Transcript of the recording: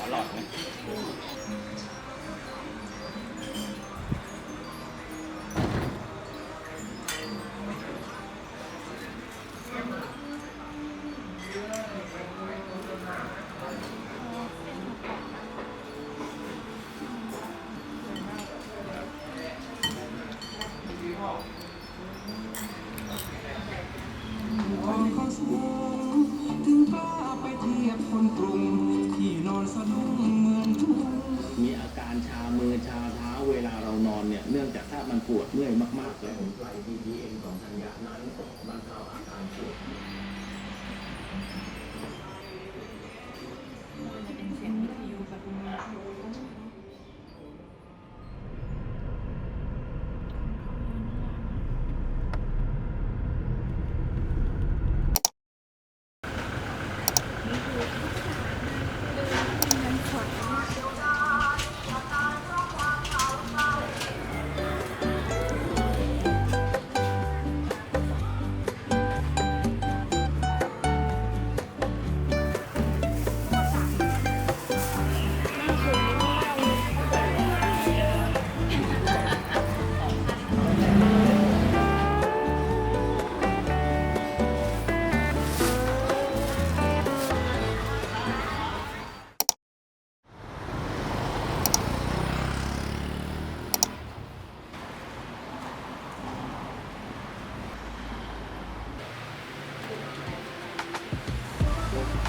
อร่อยไหม ปวดเมื่อยมากๆแล้ว